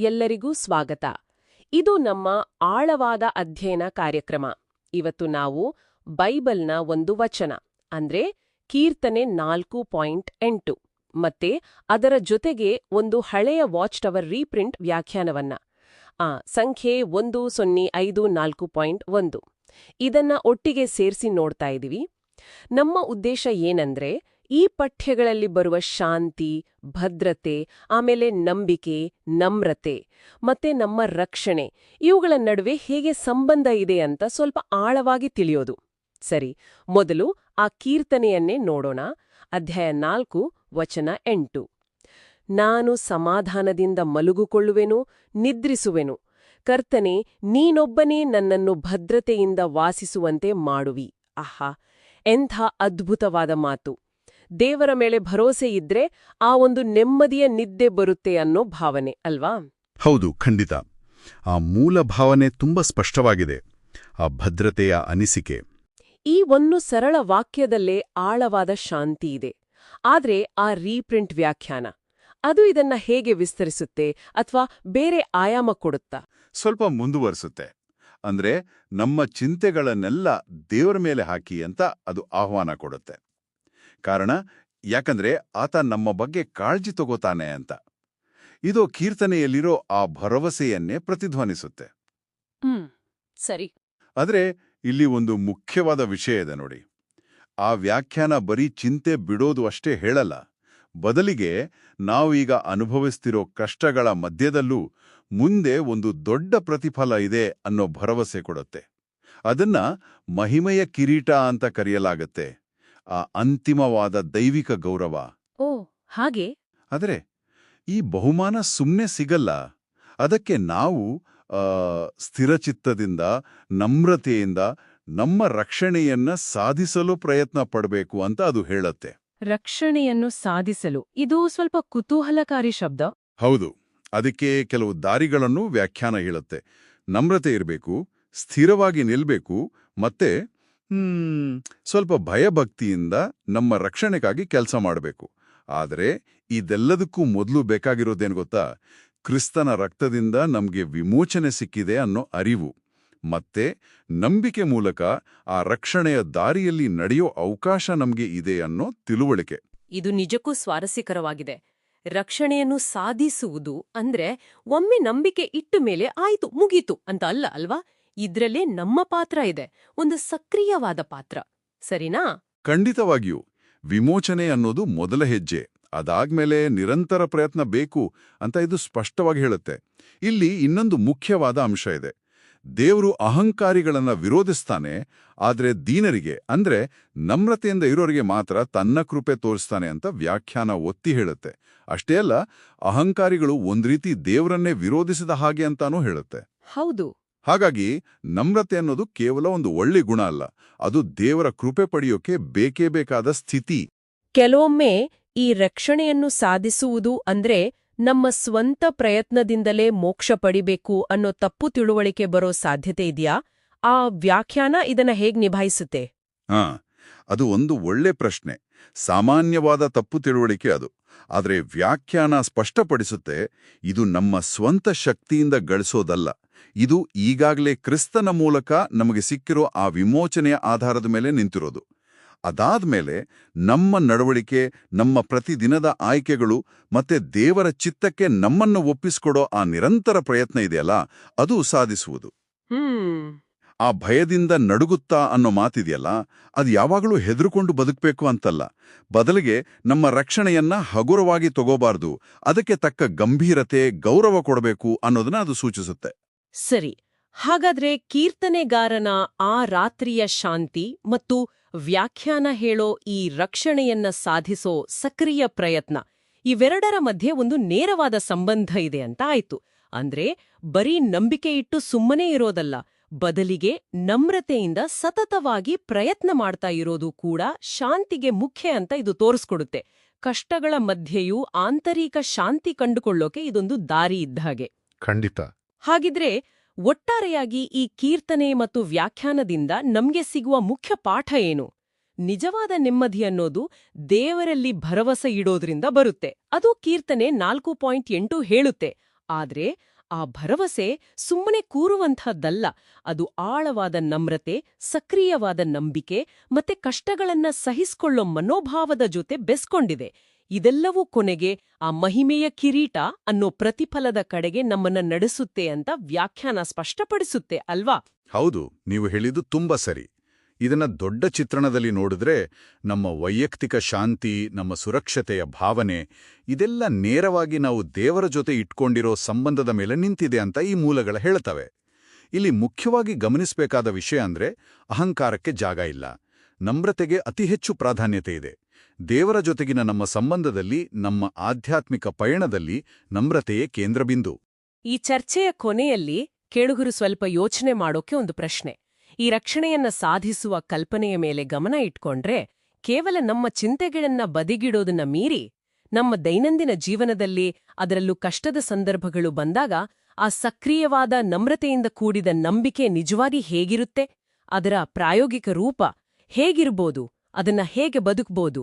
ಎಲ್ಲರಿಗೂ ಸ್ವಾಗತ. ಇದು ನಮ್ಮ ಆಳವಾದ ಅಧ್ಯಯನ ಕಾರ್ಯಕ್ರಮ. ಇವತ್ತು ನಾವು ಬೈಬಲ್ನ ಒಂದು ವಚನ, ಅಂದ್ರೆ ಕೀರ್ತನೆ ನಾಲ್ಕು ಪಾಯಿಂಟ್ ಎಂಟು, ಮತ್ತೆ ಅದರ ಜೊತೆಗೆ ಒಂದು ಹಳೆಯ ವಾಚ್ ಟವರ್ ರೀಪ್ರಿಂಟ್ ವ್ಯಾಖ್ಯಾನವನ್ನ. ಆ, ಸಂಖ್ಯೆ ಒಂದು, ಸೊನ್ನೆ, ಐದು, ನಾಲ್ಕು ಪಾಯಿಂಟ್ ಒಂದು. ಇದನ್ನ ಒಟ್ಟಿಗೆ ಸೇರಿಸಿ ನೋಡ್ತಾ ಇದೀವಿ. ನಮ್ಮ ಉದ್ದೇಶ ಏನಂದ್ರೆ ಈ ಪಠ್ಯಗಳಲ್ಲಿ ಬರುವ ಶಾಂತಿ, ಭದ್ರತೆ, ಆಮೇಲೆ ನಂಬಿಕೆ, ನಮ್ರತೆ ಮತ್ತೆ ನಮ್ಮ ರಕ್ಷಣೆ ಇವುಗಳ ನಡುವೆ ಹೇಗೆ ಸಂಬಂಧ ಇದೆ ಅಂತ ಸ್ವಲ್ಪ ಆಳವಾಗಿ ತಿಳಿಯೋದು. ಸರಿ, ಮೊದಲು ಆ ಕೀರ್ತನೆಯನ್ನೇ ನೋಡೋಣ. ಅಧ್ಯಾಯ ನಾಲ್ಕು, ವಚನ ಎಂಟು. ನಾನು ಸಮಾಧಾನದಿಂದ ಮಲಗುಕೊಳ್ಳುವೆನು, ನಿದ್ರಿಸುವೆನು. ಕರ್ತನೆ, ನೀನೊಬ್ಬನೇ ನನ್ನನ್ನು ಭದ್ರತೆಯಿಂದ ವಾಸಿಸುವಂತೆ ಮಾಡುವಿ. ಆಹಾ, ಎಂಥ ಅದ್ಭುತವಾದ ಮಾತು. ದೇವರ ಮೇಲೆ ಭರೋಸೆ ಇದ್ರೆ ಆ ಒಂದು ನೆಮ್ಮದಿಯ ನಿದ್ದೆ ಬರುತ್ತೆ ಅನ್ನೋ ಭಾವನೆ ಅಲ್ವಾ? ಹೌದು ಖಂಡಿತ. ಆ ಮೂಲ ಭಾವನೆ ತುಂಬಾ ಸ್ಪಷ್ಟವಾಗಿದೆ. ಆ ಭದ್ರತೆಯ ಅನಿಸಿಕೆ. ಈ ಒಂದು ಸರಳ ವಾಕ್ಯದಲ್ಲೇ ಆಳವಾದ ಶಾಂತಿ ಇದೆ. ಆದ್ರೆ ಆ ರೀಪ್ರಿಂಟ್ ವ್ಯಾಖ್ಯಾನ ಅದು ಇದನ್ನ ಹೇಗೆ ವಿಸ್ತರಿಸುತ್ತೆ ಅಥವಾ ಬೇರೆ ಆಯಾಮ ಕೊಡುತ್ತಾ? ಸ್ವಲ್ಪ ಮುಂದುವರಿಸುತ್ತೆ. ಅಂದ್ರೆ ನಮ್ಮ ಚಿಂತೆಗಳನ್ನೆಲ್ಲ ದೇವರ ಮೇಲೆ ಹಾಕಿ ಅಂತ ಅದು ಆಹ್ವಾನ ಕೊಡುತ್ತೆ. ಕಾರಣ ಯಾಕಂದ್ರೆ ಆತ ನಮ್ಮ ಬಗ್ಗೆ ಕಾಳಜಿ ತಗೋತಾನೆ ಅಂತ. ಇದು ಕೀರ್ತನೆಯಲ್ಲಿರೋ ಆ ಭರವಸೆಯನ್ನೇ ಪ್ರತಿಧ್ವನಿಸುತ್ತೆ. ಹ್ಮ್ ಸರಿ. ಆದ್ರೆ ಇಲ್ಲಿ ಒಂದು ಮುಖ್ಯವಾದ ವಿಷಯ ಇದೆ ನೋಡಿ. ಆ ವ್ಯಾಖ್ಯಾನ ಬರೀ ಚಿಂತೆ ಬಿಡೋದು ಅಷ್ಟೇ ಹೇಳಲ್ಲ. ಬದಲಿಗೆ ನಾವೀಗ ಅನುಭವಿಸ್ತಿರೋ ಕಷ್ಟಗಳ ಮಧ್ಯದಲ್ಲೂ ಮುಂದೆ ಒಂದು ದೊಡ್ಡ ಪ್ರತಿಫಲ ಇದೆ ಅನ್ನೋ ಭರವಸೆ ಕೊಡುತ್ತೆ. ಅದನ್ನ ಮಹಿಮೆಯ ಕಿರೀಟ ಅಂತ ಕರೆಯಲಾಗತ್ತೆ. ಆ ಅಂತಿಮವಾದ ದೈವಿಕ ಗೌರವ. ಓ ಹಾಗೆ? ಆದರೆ ಈ ಬಹುಮಾನ ಸುಮ್ಮನೆ ಸಿಗಲ್ಲ. ಅದಕ್ಕೆ ನಾವು ಸ್ಥಿರಚಿತ್ತದಿಂದ ನಮ್ರತೆಯಿಂದ ನಮ್ಮ ರಕ್ಷಣೆಯನ್ನ ಸಾಧಿಸಲು ಪ್ರಯತ್ನ ಪಡಬೇಕು ಅಂತ ಅದು ಹೇಳತ್ತೆ. ರಕ್ಷಣೆಯನ್ನು ಸಾಧಿಸಲು. ಇದು ಸ್ವಲ್ಪ ಕುತೂಹಲಕಾರಿ ಶಬ್ದ? ಹೌದು. ಅದಕ್ಕೆ ಕೆಲವು ದಾರಿಗಳನ್ನು ವ್ಯಾಖ್ಯಾನ ಹೇಳುತ್ತೆ. ನಮ್ರತೆ ಇರಬೇಕು ಸ್ಥಿರವಾಗಿ ನಿಲ್ಬೇಕು ಮತ್ತೆ ಹ್ಮ್, ಸ್ವಲ್ಪ ಭಯಭಕ್ತಿಯಿಂದ ನಮ್ಮ ರಕ್ಷಣೆಗಾಗಿ ಕೆಲಸ ಮಾಡಬೇಕು. ಆದರೆ ಇದೆಲ್ಲದಕ್ಕೂ ಮೊದಲು ಬೇಕಾಗಿರೋದೇನು ಗೊತ್ತಾ? ಕ್ರಿಸ್ತನ ರಕ್ತದಿಂದ ನಮಗೆ ವಿಮೋಚನೆ ಸಿಕ್ಕಿದೆ ಅನ್ನೋ ಅರಿವು. ಮತ್ತೆ ನಂಬಿಕೆ ಮೂಲಕ ಆ ರಕ್ಷಣೆಯ ದಾರಿಯಲ್ಲಿ ನಡೆಯೋ ಅವಕಾಶ ನಮಗೆ ಇದೆ ಅನ್ನೋ ತಿಳುವಳಿಕೆ. ಇದು ನಿಜಕ್ಕೂ ಸ್ವಾರಸ್ಯಕರವಾಗಿದೆ. ರಕ್ಷಣೆಯನ್ನು ಸಾಧಿಸುವುದು ಅಂದ್ರೆ ಒಮ್ಮೆ ನಂಬಿಕೆ ಇಟ್ಟ ಮೇಲೆ ಆಯ್ತು ಮುಗೀತು ಅಂತ ಅಲ್ಲ ಅಲ್ವಾ? ಇದ್ರಲ್ಲೇ ನಮ್ಮ ಪಾತ್ರ ಇದೆ ಒಂದು ಸಕ್ರಿಯವಾದ ಪಾತ್ರ. ಸರಿನಾ? ಖಂಡಿತವಾಗಿಯೂ. ವಿಮೋಚನೆ ಅನ್ನೋದು ಮೊದಲ ಹೆಜ್ಜೆ. ಅದಾದ್ಮೇಲೆ ನಿರಂತರ ಪ್ರಯತ್ನ ಬೇಕು ಅಂತ ಇದು ಸ್ಪಷ್ಟವಾಗಿ ಹೇಳುತ್ತೆ. ಇಲ್ಲಿ ಇನ್ನೊಂದು ಮುಖ್ಯವಾದ ಅಂಶ ಇದೆ. ದೇವರು ಅಹಂಕಾರಿಗಳನ್ನ ವಿರೋಧಿಸ್ತಾನೆ ಆದ್ರೆ ದೀನರಿಗೆ ಅಂದ್ರೆ ನಮ್ರತೆಯಿಂದ ಇರೋರಿಗೆ ಮಾತ್ರ ತನ್ನ ಕೃಪೆ ತೋರಿಸ್ತಾನೆ ಅಂತ ವ್ಯಾಖ್ಯಾನ ಒತ್ತಿ ಹೇಳುತ್ತೆ. ಅಷ್ಟೇ ಅಲ್ಲ ಅಹಂಕಾರಿಗಳು ಒಂದ್ ರೀತಿ ದೇವರನ್ನೇ ವಿರೋಧಿಸಿದ ಹಾಗೆ ಅಂತಾನೂ ಹೇಳುತ್ತೆ. ಹೌದು. ಹಾಗಾಗಿ ನಮ್ರತೆ ಅನ್ನೋದು ಕೇವಲ ಒಂದು ಒಳ್ಳೆ ಗುಣ ಅಲ್ಲ ಅದು ದೇವರ ಕೃಪೆ ಪಡೆಯೋಕೆ ಬೇಕೇ ಬೇಕಾದ ಸ್ಥಿತಿ. ಕೆಲವೊಮ್ಮೆ ಈ ರಕ್ಷಣೆಯನ್ನು ಸಾಧಿಸುವುದು ಅಂದ್ರೆ ನಮ್ಮ ಸ್ವಂತ ಪ್ರಯತ್ನದಿಂದಲೇ ಮೋಕ್ಷ ಪಡಿಬೇಕು ಅನ್ನೋ ತಪ್ಪು ತಿಳುವಳಿಕೆ ಬರೋ ಸಾಧ್ಯತೆ ಇದೆಯಾ? ಆ ವ್ಯಾಖ್ಯಾನ ಇದನ್ನ ಹೇಗ್ ನಿಭಾಯಿಸುತ್ತೆ? ಹಾ ಅದು ಒಂದು ಒಳ್ಳೆ ಪ್ರಶ್ನೆ. ಸಾಮಾನ್ಯವಾದ ತಪ್ಪು ತಿಳುವಳಿಕೆ ಅದು. ಆದರೆ ವ್ಯಾಖ್ಯಾನ ಸ್ಪಷ್ಟಪಡಿಸುತ್ತೆ ಇದು ನಮ್ಮ ಸ್ವಂತ ಶಕ್ತಿಯಿಂದ ಗಳಿಸೋದಲ್ಲ. ಇದು ಈಗಾಗಲೇ ಕ್ರಿಸ್ತನ ಮೂಲಕ ನಮಗೆ ಸಿಕ್ಕಿರೋ ಆ ವಿಮೋಚನೆಯ ಆಧಾರದ ಮೇಲೆ ನಿಂತಿರೋದು. ಅದಾದ ಮೇಲೆ ನಮ್ಮ ನಡವಳಿಕೆ ನಮ್ಮ ಪ್ರತಿದಿನದ ಆಯ್ಕೆಗಳು ಮತ್ತೆ ದೇವರ ಚಿತ್ತಕ್ಕೆ ನಮ್ಮನ್ನು ಒಪ್ಪಿಸ್ಕೊಡೋ ಆ ನಿರಂತರ ಪ್ರಯತ್ನ ಇದೆಯಲ್ಲ ಅದು ಸಾಧಿಸುವುದು. ಆ ಭಯದಿಂದ ನಡುಗುತ್ತಾ ಅನ್ನೋ ಮಾತಿದೆಯಲ್ಲ ಅದು ಯಾವಾಗಲೂ ಹೆದರುಕೊಂಡು ಬದುಕಬೇಕು ಅಂತಲ್ಲ. ಬದಲಿಗೆ ನಮ್ಮ ರಕ್ಷಣೆಯನ್ನ ಹಗುರವಾಗಿ ತಗೋಬಾರ್ದು ಅದಕ್ಕೆ ತಕ್ಕ ಗಂಭೀರತೆ ಗೌರವ ಕೊಡಬೇಕು ಅನ್ನೋದನ್ನ ಅದು ಸೂಚಿಸುತ್ತೆ. ಸರಿ, ಹಾಗಾದ್ರೆ ಕೀರ್ತನೆಗಾರನ ಆ ರಾತ್ರಿಯ ಶಾಂತಿ ಮತ್ತು ವ್ಯಾಖ್ಯಾನ ಹೇಳೋ ಈ ರಕ್ಷಣೆಯನ್ನ ಸಾಧಿಸೋ ಸಕ್ರಿಯ ಪ್ರಯತ್ನ, ಇವೆರಡರ ಮಧ್ಯೆ ಒಂದು ನೇರವಾದ ಸಂಬಂಧ ಇದೆ ಅಂತ ಆಯ್ತು. ಅಂದ್ರೆ ಬರೀ ನಂಬಿಕೆ ಇಟ್ಟು ಸುಮ್ಮನೆ ಇರೋದಲ್ಲ, ಬದಲಿಗೆ ನಮ್ರತೆಯಿಂದ ಸತತವಾಗಿ ಪ್ರಯತ್ನ ಮಾಡ್ತಾ ಇರೋದು ಕೂಡ ಶಾಂತಿಗೆ ಮುಖ್ಯ ಅಂತ ಇದು ತೋರಿಸ್ಕೊಡುತ್ತೆ. ಕಷ್ಟಗಳ ಮಧ್ಯೆಯೂ ಆಂತರಿಕ ಶಾಂತಿ ಕಂಡುಕೊಳ್ಳೋಕೆ ಇದೊಂದು ದಾರಿ ಇದ್ದ ಹಾಗೆ. ಖಂಡಿತ. ಹಾಗಿದ್ರೆ ಒಟ್ಟಾರೆಯಾಗಿ ಈ ಕೀರ್ತನೆ ಮತ್ತು ವ್ಯಾಖ್ಯಾನದಿಂದ ನಮ್ಗೆ ಸಿಗುವ ಮುಖ್ಯ ಪಾಠ ಏನು? ನಿಜವಾದ ನೆಮ್ಮದಿ ಅನ್ನೋದು ದೇವರಲ್ಲಿ ಭರವಸೆ ಇಡೋದ್ರಿಂದ ಬರುತ್ತೆ. ಅದು ಕೀರ್ತನೆ ನಾಲ್ಕು ಪಾಯಿಂಟ್ ಎಂಟು ಹೇಳುತ್ತೆ. ಆದ್ರೆ ಆ ಭರವಸೆ ಸುಮ್ಮನೆ ಕೂರುವಂಥದ್ದಲ್ಲ. ಅದು ಆಳವಾದ ನಮ್ರತೆ, ಸಕ್ರಿಯವಾದ ನಂಬಿಕೆ ಮತ್ತೆ ಕಷ್ಟಗಳನ್ನ ಸಹಿಸ್ಕೊಳ್ಳೋ ಮನೋಭಾವದ ಜೊತೆ ಬೆಸ್ಕೊಂಡಿದೆ. ಇದೆಲ್ಲವೂ ಕೊನೆಗೆ ಆ ಮಹಿಮೆಯ ಕಿರೀಟ ಅನ್ನೋ ಪ್ರತಿಫಲದ ಕಡೆಗೆ ನಮ್ಮನ್ನ ನಡೆಸುತ್ತೆ ಅಂತ ವ್ಯಾಖ್ಯಾನ ಸ್ಪಷ್ಟಪಡಿಸುತ್ತೆ ಅಲ್ವಾ? ಹೌದು, ನೀವು ಹೇಳಿದ್ದು ತುಂಬಾ ಸರಿ. ಇದನ್ನ ದೊಡ್ಡ ಚಿತ್ರಣದಲ್ಲಿ ನೋಡಿದ್ರೆ ನಮ್ಮ ವೈಯಕ್ತಿಕ ಶಾಂತಿ, ನಮ್ಮ ಸುರಕ್ಷತೆಯ ಭಾವನೆ, ಇದೆಲ್ಲ ನೇರವಾಗಿ ನಾವು ದೇವರ ಜೊತೆ ಇಟ್ಕೊಂಡಿರೋ ಸಂಬಂಧದ ಮೇಲೆ ನಿಂತಿದೆ ಅಂತ ಈ ಮೂಲಗಳ ಹೇಳ್ತವೆ. ಇಲ್ಲಿ ಮುಖ್ಯವಾಗಿ ಗಮನಿಸಬೇಕಾದ ವಿಷಯ ಅಂದ್ರೆ ಅಹಂಕಾರಕ್ಕೆ ಜಾಗ ಇಲ್ಲ. ನಮ್ರತೆಗೆ ಅತಿ ಹೆಚ್ಚು ಪ್ರಾಧಾನ್ಯತೆ ಇದೆ. ದೇವರ ಜೊತೆಗಿನ ನಮ್ಮ ಸಂಬಂಧದಲ್ಲಿ, ನಮ್ಮ ಆಧ್ಯಾತ್ಮಿಕ ಪಯಣದಲ್ಲಿ ನಮ್ರತೆಯೇ ಕೇಂದ್ರಬಿಂದು. ಈ ಚರ್ಚೆಯ ಕೊನೆಯಲ್ಲಿ ಕೇಳುಗರು ಸ್ವಲ್ಪ ಯೋಚನೆ ಮಾಡೋಕೆ ಒಂದು ಪ್ರಶ್ನೆ. ಈ ರಕ್ಷಣೆಯನ್ನ ಸಾಧಿಸುವ ಕಲ್ಪನೆಯ ಮೇಲೆ ಗಮನ ಇಟ್ಕೊಂಡ್ರೆ, ಕೇವಲ ನಮ್ಮ ಚಿಂತೆಗಳನ್ನ ಬದಿಗಿಡೋದನ್ನ ಮೀರಿ, ನಮ್ಮ ದೈನಂದಿನ ಜೀವನದಲ್ಲಿ ಅದರಲ್ಲೂ ಕಷ್ಟದ ಸಂದರ್ಭಗಳು ಬಂದಾಗ, ಆ ಸಕ್ರಿಯವಾದ ನಮ್ರತೆಯಿಂದ ಕೂಡಿದ ನಂಬಿಕೆ ನಿಜವಾಗಿ ಹೇಗಿರುತ್ತೆ? ಅದರ ಪ್ರಾಯೋಗಿಕ ರೂಪ ಹೇಗಿರ್ಬೋದು? ಅದನ್ನ ಹೇಗೆ ಬದುಕ್ಬೋದು?